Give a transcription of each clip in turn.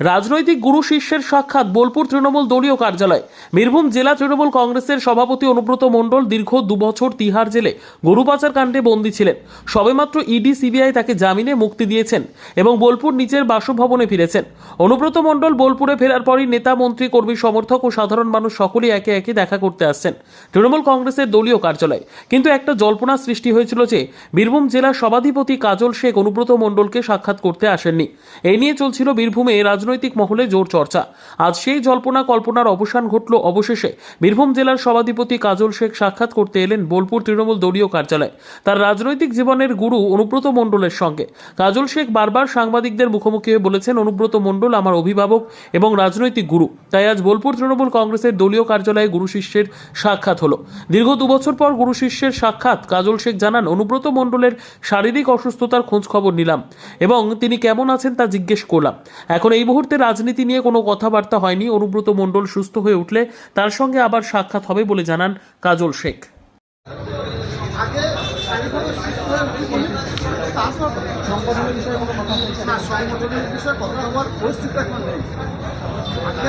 রাজনৈতিক গুরু শিষ্যের সাক্ষাৎ বোলপুর তৃণমূল দলীয় কার্যালয়। বীরভূম জেলা তৃণমূল কংগ্রেসের সভাপতি অনুব্রত মণ্ডল দীর্ঘ দুবছর তিহার জেলে গরু পাচার কাণ্ডে বন্দী ছিলেন। সবেমাত্র ইডি, সিবিআই তাকে জামিনে মুক্তি দিয়েছেন এবং বোলপুর নিজের বাসভবনে ফিরেছেন। অনুব্রত মণ্ডল বোলপুরে ফেরার পরই নেতা, মন্ত্রী, কর্মী, সমর্থক ও সাধারণ মানুষ সকলেই একে একে দেখা করতে আসছেন তৃণমূল কংগ্রেসের দলীয় কার্যালয়। কিন্তু একটা জল্পনা সৃষ্টি হয়েছিল যে বীরভূম জেলার সভাধিপতি কাজল শেখ অনুব্রত মণ্ডলকে সাক্ষাৎ করতে আসেননি। এই নিয়ে চলছিল বীরভূমে রাজনৈতিক মহলে জোর চর্চা। আজ সেই জল্পনা কল্পনার অবসান ঘটল অবশেষে। বীরভূম জেলার সভাধিপতি কাজল শেখ সাক্ষাৎ করতে এলেন বোলপুর তৃণমূল দলীয় কার্যালয়। তার রাজনৈতিক জীবনের গুরু অনুব্রত মণ্ডলের সঙ্গে। কাজল শেখ বারবার সাংবাদিকদের মুখোমুখি হয়ে বলেছেন, অনুব্রত মণ্ডল আমার অভিভাবক এবং রাজনৈতিক গুরু। তাই আজ বোলপুর তৃণমূল কংগ্রেসের দলীয় কার্যালয়ে গুরু শিষ্যের সাক্ষাৎ হলো। দীর্ঘ দুবছর পর গুরু শিষ্যের সাক্ষাৎ কাজল শেখ জানান, অনুব্রত মণ্ডলের শারীরিক অসুস্থতার খোঁজ খবর নিলাম এবং তিনি কেমন আছেন তা জিজ্ঞেস করলাম। এখন এই মুহূর্তে রাজনীতি নিয়ে কোনো কথাবার্তা হয়নি। অনুব্রত মণ্ডল সুস্থ হয়ে উঠলে তার সঙ্গে আবার সাক্ষাৎ হবে বলে জানান কাজল শেখ।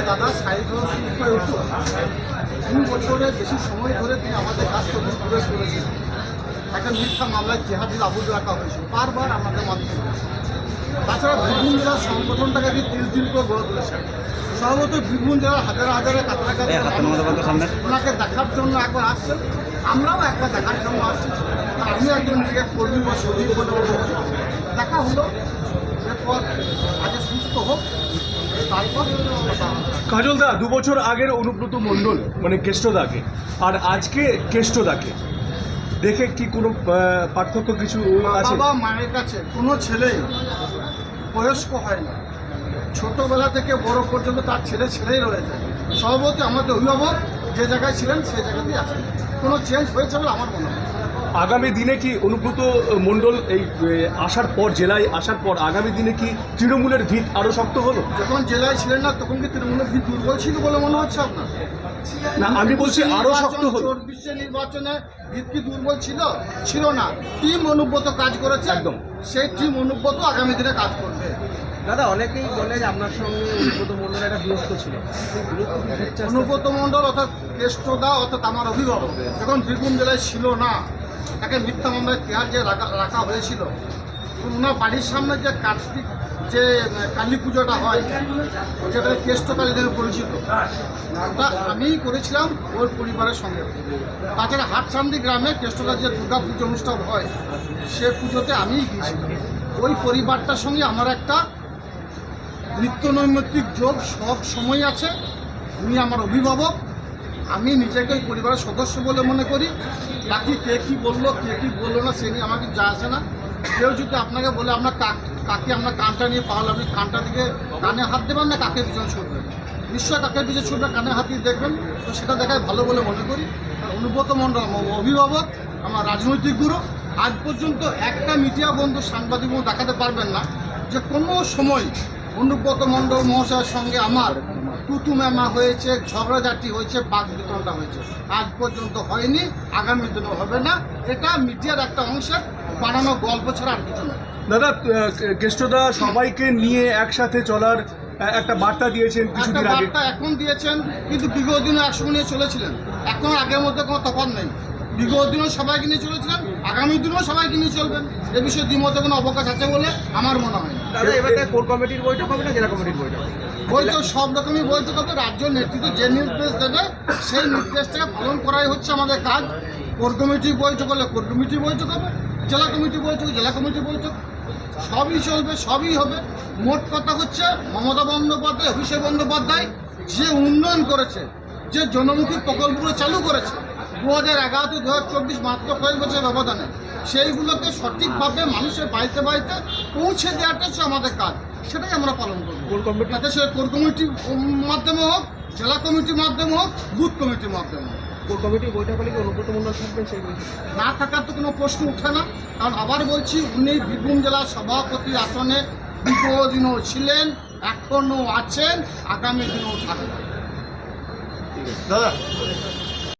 দাদা বেশি সময় ধরে তিনি আমাদের কাছ থেকে দূরে করেছেন। একটা মিথ্যা মামলায় জেহাদিল আবুদ রাখা হয়েছে বারবার আমাদের মাধ্যমে তাছাড়া বীরভূম জেলার সংগঠনটাকে দিয়ে তিল তিল করে গড়ে তুলেছেন সর্বত বীরভূম জেলার হাজার হাজারে ওনাকে দেখার জন্য একবার আসছেন আমরাও একবার দেখার জন্য আসছি। আমি একজন নিজেকে কর্মী বা সজীব বলে দেখা হলো। এরপর আগে সুস্থ হোক। কাজলদা দু বছর আগের অনুব্রত মণ্ডল মানে কেষ্টদাকে। আর আজকে কেষ্টদাকে। দেখে কি কোনো পার্থক্য কিছু আছে? বাবা মায়ের কাছে কোনো ছেলে বয়স্ক হয় না। ছোটবেলা থেকে বড় পর্যন্ত তার ছেলে ছেলেই রয়েছে। সভাপতি আমাদের অভিভাবক যে জায়গায় ছিলেন সেই জায়গাতেই আছেন। কোনো চেঞ্জ হয়েছে বলে আমার মনে হয় আগামী দিনে কি অনুব্রত মণ্ডল এই আসার পর জেলায় আসার পর আগামী দিনে কি তৃণমূলের ভিত আরও শক্ত হলো যখন জেলায় ছিলেন না তখন কি তৃণমূলের ভিত দুর্বল ছিল বলে মনে হচ্ছে আপনার? না আমি বলছি আরও শক্ত হলো চব্বিশে নির্বাচনে ভিত কি দুর্বল ছিল? ছিল না। টিম অনুব্রত কাজ করেছে। একদম। সেই টিম অনুব্রত আগামী দিনে কাজ করবে। দাদা, অনেকেই বলে যে আপনার সঙ্গে অনুব্রত মন্ডলের একটা দূরত্ব ছিল। অনুব্রত মণ্ডল অর্থাৎ কেষ্টদা অর্থাৎ আমার অভিভাবক, যখন বীরভূম জেলায় ছিল না, তাকে মিথ্যা মামলায় তেহার যে রাখা রাখা হয়েছিল। ওনার বাড়ির সামনে যে কার্তিক, যে কালী পুজোটা হয়, যেটা কেষ্টকালী নামে পরিচিত, ওটা আমিই করেছিলাম ওর পরিবারের সঙ্গে। তাছাড়া হাটসান্দি গ্রামে কেষ্টকাল যে দুর্গা পুজো অনুষ্ঠান হয়, সে পুজোতে আমিই গিয়েছিলাম। ওই পরিবারটার সঙ্গে আমার একটা নিত্য নৈমিত্তিক যোগ সব সময় আছে। উনি আমার অভিভাবক। আমি নিজেকে পরিবারের সদস্য বলে মনে করি। বাকি কে কী বলল, কে কী বলল না, সে নিয়ে আমাকে যা আসে না। কেউ যদি আপনাকে বলে আপনার কাক- কাকে আপনার কানটা নিয়ে পাওয়াল আপনি কানটা দিকে কানে হাত দেবেন না কাকের পিছনে ছুটবেন নিশ্চয় কাকের পিছনে ছুটবে কানে হাত দিয়ে দেখবেন। তো সেটা দেখায় ভালো বলে মনে করি। অনুব্রত মণ্ডল, আমার অভিভাবক, আমার রাজনৈতিক গুরু, আজ পর্যন্ত একটা মিডিয়া বন্ধু সাংবাদিক দেখাতে পারবেন না যে কোনো সময় অনুব্রত মণ্ডল মহাশয়ের সঙ্গে আমার তুতু মেমা হয়েছে ঝগড়াঝাটি হয়েছে বাঘ বিতরণটা হয়েছে। আজ পর্যন্ত হয়নি আগামী দিনও হবে না। এটা মিডিয়ার একটা অংশের বানানো গল্প ছাড়া আর কিছু নয় দাদা কেষ্টদা সবাইকে নিয়ে একসাথে চলার একটা বার্তা দিয়েছেন একটা কিছুদিন আগে। বার্তা এখন দিয়েছেন কিন্তু বিগত দিনও একসঙ্গে নিয়ে চলেছিলেন। এখন আগের মধ্যে কোনো তফাৎ নেই। বিগত দিনও সবাইকে নিয়ে চলেছিলেন আগামী দিনেও সবাইকে নিয়ে চলবেন এ বিষয়ে দ্বিমতে কোনো অবকাশ আছে বলে আমার মনে হয় না। দাদা এবার কোর কমিটির বৈঠক হবে না জেলা কমিটির বৈঠক? বৈঠক সব রকমই বৈঠক হবে রাজ্য নেতৃত্ব যে নির্দেশ দেবে সেই নির্দেশটাকে পালন করাই হচ্ছে আমাদের কাজ। কোর কমিটি বৈঠক হলে কোর কমিটি বৈঠক হবে জেলা কমিটি বৈঠক জেলা কমিটি বৈঠক। সবই চলবে সবই হবে। মোট কথা হচ্ছে মমতা বন্দ্যোপাধ্যায় অভিষেক বন্দ্যোপাধ্যায় যে উন্নয়ন করেছে যে জনমুখী প্রকল্পগুলো চালু করেছে দু হাজার এগারো থেকে দু হাজার চব্বিশ মাত্র কয়েক বছর ব্যবধানে। সেইগুলোকে সঠিকভাবে মানুষের বাড়িতে বাড়িতে পৌঁছে দেওয়াটা হচ্ছে আমাদের কাজ। সেটাই আমরা পালন করব। কোর কমিটি তাতে সে কোর কমিটির মাধ্যমে হোক জেলা কমিটির মাধ্যমে হোক বুথ কমিটির মাধ্যমে হোক। কোর কমিটির বৈঠক হলে কি অনুব্রত মন্ডল থাকবেন সেই না থাকার তো কোনো প্রশ্ন উঠে না। কারণ আবার বলছি উনি বীরভূম জেলার সভাপতি আসনে বিগত দিনও ছিলেন এখনও আছেন আগামী দিনেও থাকবেন। দাদা